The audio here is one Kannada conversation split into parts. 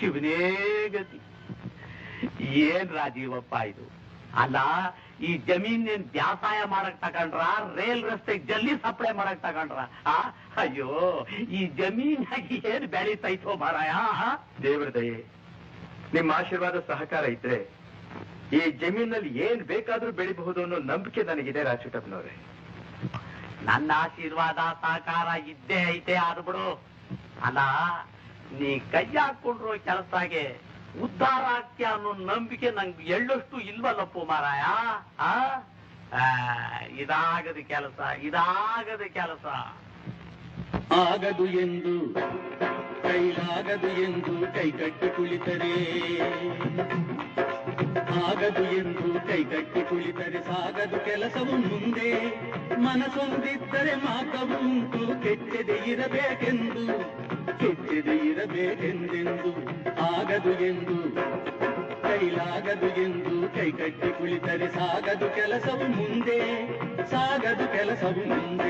ಶಿವನೇ ಗತಿ. ಏನ್ ರಾಜೀವಪ್ಪ ಇದು? ಅಲ್ಲ ಈ ಜಮೀನೇನ್ ವ್ಯಾಸಾಯ ಮಾಡಕ್ ತಗೊಂಡ್ರ ರೈಲ್ ರಸ್ತೆ ಜಲ್ಲಿ ಸಪ್ಲೈ ಮಾಡಕ್ ತಗೊಂಡ್ರ? ಆ ಅಯ್ಯೋ ಈ ಜಮೀನಾಗಿ ಏನ್ ಬೆಳೀತೈತೋ ಮಾರಾಯ? ದೇವ್ರ ದಯೆ ನಿಮ್ಮ ಆಶೀರ್ವಾದ ಸಹಕಾರ ಇದ್ರೆ ಈ ಜಮೀನಲ್ಲಿ ಏನ್ ಬೇಕಾದ್ರೂ ಬೆಳಿಬಹುದು ಅನ್ನೋ ನಂಬಿಕೆ ನನಗಿದೆ ರಾಜುಟಪ್ಪನವ್ರೆ ನನ್ನ ಆಶೀರ್ವಾದ ಸಹಕಾರ ಇದ್ದೇ ಐತೆ ಆದ್ಬಿಡು. ಅಲ್ಲ ನೀ ಕೈ ಹಾಕೊಂಡ್ರು ಕೆಲಸಾಗೆ ಉದ್ಧಾರ ಆಗ್ತೀಯ ಅನ್ನೋ ನಂಬಿಕೆ ನಂಗೆ ಎಳ್ಳಷ್ಟು ಇಲ್ವಲ್ಲಪ್ಪ ಮಾರಾಯ ಆ? ಇದಾಗದ ಕೆಲಸ ಇದಾಗದ ಕೆಲಸ. ಆಗದು ಎಂದು, ಕೈಲಾಗದು ಎಂದು ಕೈಗಟ್ಟಿ ಕುಳಿತರೆ. ಆಗದು ಎಂದು ಕೈಗಟ್ಟಿ ಕುಳಿತರೆ, ಸಾಗದು ಕೆಲಸವು ಮುಂದೆ. ಮನಸ್ಸೊಂದಿದ್ದರೆ ಮಾತವು ಉಂಟು, ಕೆಟ್ಟದೆ ಇರಬೇಕೆಂದು. ಕೆಚ್ಚದೆ ಇರಬೇಕೆಂದೆಂದು ಆಗದು ಎಂದು ಕೈಲಾಗದು ಎಂದು ಕೈಕಟ್ಟಿ ಕುಳಿತರೆ ಸಾಗದು ಕೆಲಸವು ಮುಂದೆ ಸಾಗದು ಕೆಲಸವು ಮುಂದೆ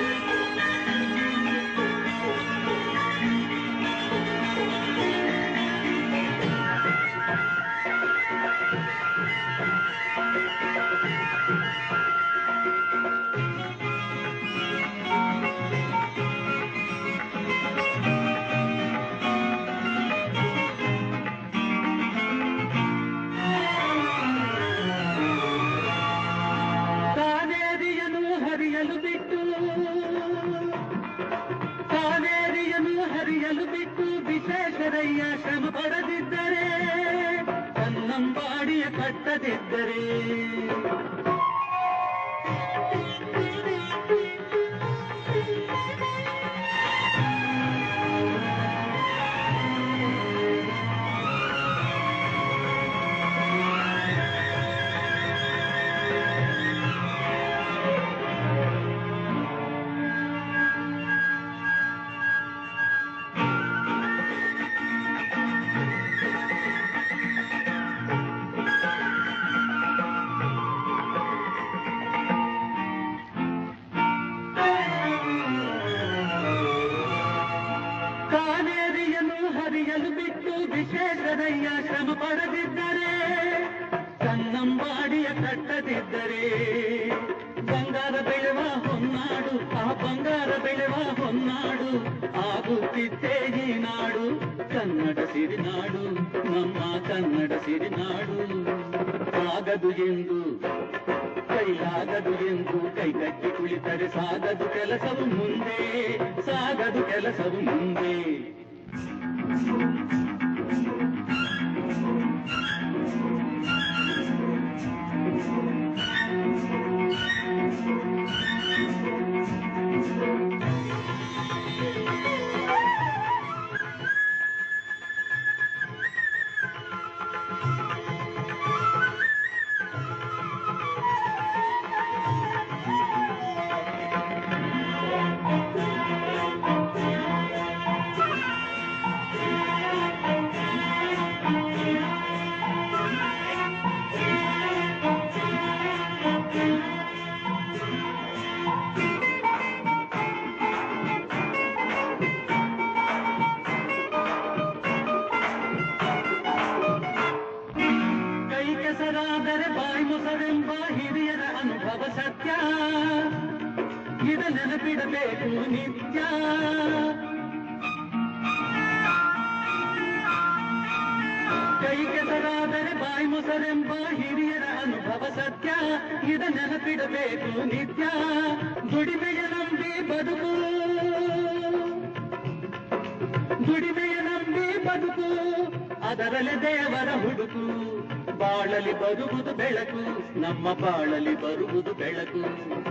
ವಿಶ್ವೇಶ್ವರಯ್ಯ ಶ್ರಮ ಪಡದಿದ್ದರೆ ಕನ್ನಂಬಾಡಿಯ ಕಟ್ಟದಿದ್ದರೆ. ಬಿಟ್ಟು ವಿಶ್ವೇಶ್ವರಯ್ಯ ಶ್ರಮ ಪಡದಿದ್ದರೆ ಕನ್ನಂಬಾಡಿಯ ಕಟ್ಟದಿದ್ದರೆ ಬಂಗಾರ ಬೆಳೆವ ಹೊನ್ನಾಡು ಆ ಬಂಗಾರ ಬೆಳೆವ ಹೊನ್ನಾಡು ಆಗುತ್ತಿದ್ದೇ ಈ ನಾಡು ಕನ್ನಡ ಸಿರಿನಾಡು ನಮ್ಮ ಕನ್ನಡ ಸಿರಿನಾಡು ಆಗದು ಎಂದು ಕೈಲಾಗದು ಎಂದು ಕೈಗಟ್ಟಿ ಕುಳಿತರೆ ಸಾಗದು ಕೆಲಸವು ಮುಂದೆ ಸಾಗದು ಕೆಲಸವು ಮುಂದೆ ನೆನಪಿಡಬೇಕು ನಿತ್ಯ. ಕೈ ಕೆಸರಾದರೆ ಬಾಯಿ ಮೊಸರೆಂಬ ಹಿರಿಯರ ಅನುಭವ ಸತ್ಯ. ಇದ ನೆನಪಿಡಬೇಕು ನಿತ್ಯ. ದುಡಿಮೆಯ ನಂಬಿ ಬದುಕು. ದುಡಿಮೆಯ ನಂಬಿ ಬದುಕು. ಅದರಲ್ಲಿ ದೇವರ ಹುಡುಕು. ಬಾಳಲಿ ಬರುವುದು ಬೆಳಕು. ನಮ್ಮ ಬಾಳಲಿ ಬರುವುದು ಬೆಳಕು.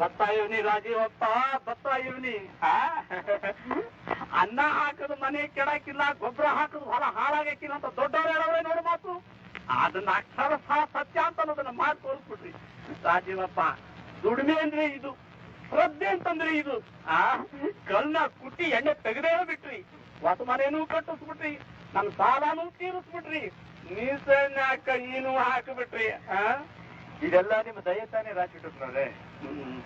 ಬತ್ತಾ ಇವನಿ ರಾಜೀವಪ್ಪ ಬತ್ತಾ ಇವನಿ ಅನ್ನ ಹಾಕದು ಮನೆ ಕೆಡಕಿಲ್ಲ ಗೊಬ್ಬರ ಹಾಕದು ಹೊಲ ಹಾಳಾಗಕ್ಕಿಲ್ಲ ಅಂತ ದೊಡ್ಡವ್ರು ಹೇಳವ್ರೆ ನೋಡು ಮಾತು. ಅದನ್ನ ಅಕ್ಷರ ಸಹ ಸತ್ಯ ಅಂತ ಅನ್ನೋದನ್ನ ಮಾಡಿ ತೋರಿಸ್ಬಿಟ್ರಿ ರಾಜೀವಪ್ಪ ದುಡಿಮೆ ಅಂದ್ರೆ ಇದು ಶ್ರದ್ಧೆ ಅಂತಂದ್ರೆ ಇದು, ಆ? ಕಲ್ನ ಕುಟ್ಟಿ ಎಣ್ಣೆ ತೆಗೆದೇ ಬಿಟ್ರಿ. ಹೊಸ ಮನೇನೂ ಕಟ್ಟಿಸ್ಬಿಟ್ರಿ. ನಮ್ ಸಾಲನೂ ತೀರಿಸ್ಬಿಟ್ರಿ. ಮೀಸಣ್ಣ ಹಾಕ ಹಾಕಿಬಿಟ್ರಿ, ಆ? ಇದೆಲ್ಲ ನಿಮ್ಮ ದಯ ತಾನೇ ಹ್ಮ್.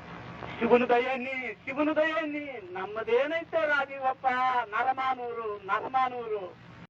ಶಿವನ ದಯನ್ನಿ ಶಿವನು ದಯನ್ನಿ ನಮ್ಮದೇನೈತೆ ರಾಜೀವಪ್ಪ? ನರಮಾನೂರು ನರಮಾನೂರು.